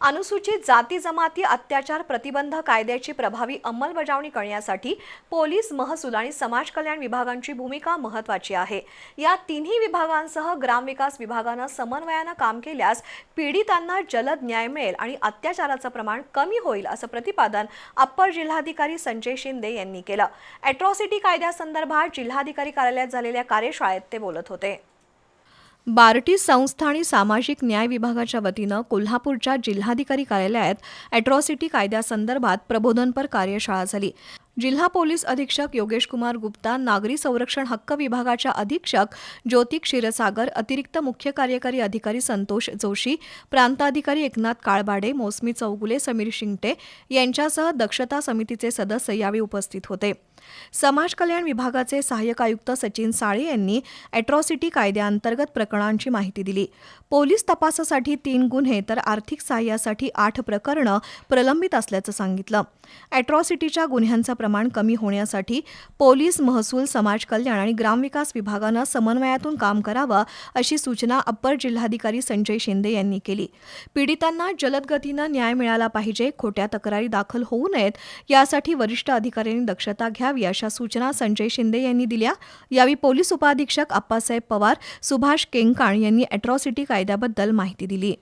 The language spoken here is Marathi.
अनुसूचित जाती जमाती अत्याचार प्रतिबंध कायद्याची प्रभावी अंमलबजावणी करण्यासाठी पोलीस महसूल आणि समाज कल्याण विभागांची भूमिका महत्त्वाची आहे. या तिन्ही विभागांसह ग्रामविकास विभागानं समन्वयानं काम केल्यास पीडितांना जलद न्याय मिळेल आणि अत्याचाराचं प्रमाण कमी होईल असं प्रतिपादन अप्पर जिल्हाधिकारी संजय शिंदे यांनी केलं. अॅट्रॉसिटी कायद्यासंदर्भात जिल्हाधिकारी कार्यालयात झालेल्या कार्यशाळेत ते बोलत होते. बार्टी संस्था आणि सामाजिक न्याय विभागाच्या वतीनं कोल्हापूरच्या जिल्हाधिकारी कार्यालयात अॅट्रॉसिटी कायद्यासंदर्भात प्रबोधनपर कार्यशाळा झाली. जिल्हा पोलीस अधीक्षक योगेश कुमार गुप्ता नागरी संरक्षण हक्क विभागाच्या अधीक्षक ज्योती क्षीरसागर अतिरिक्त मुख्य कार्यकारी अधिकारी संतोष जोशी प्रांताधिकारी एकनाथ काळबाडे मोसमी चौगुले समीर शिंगटे यांच्यासह दक्षता समितीचे सदस्य यावेळी उपस्थित होते. समाज कल्याण विभागाचे सहाय्यक आयुक्त सचिन साळे यांनी अॅट्रॉसिटी कायद्याअंतर्गत प्रकरणांची माहिती दिली. पोलीस तपासासाठी तीन गुन्हे तर आर्थिक सहाय्यासाठी आठ प्रकरणं प्रलंबित असल्याचं सांगितलं. अॅट्रॉसिटीच्या गुन्ह्यांचा प्रमाण कमी होण्यासाठी पोलीस महसूल समाज कल्याण आणि ग्रामविकास विभागानं समन्वयातून काम करावं अशी सूचना अप्पर जिल्हाधिकारी संजय शिंदे यांनी केली. पीडितांना जलदगतीनं न्याय मिळाला पाहिजे खोट्या तक्रारी दाखल होऊ नयेत यासाठी वरिष्ठ अधिकाऱ्यांनी दक्षता घ्यावी अशा सूचना संजय शिंदे यांनी दिल्या. यावेळी पोलीस उपाधीक्षक अप्पासाहेब पवार सुभाष केंकाण यांनी अॅट्रॉसिटी कायद्याबद्दल माहिती दिली.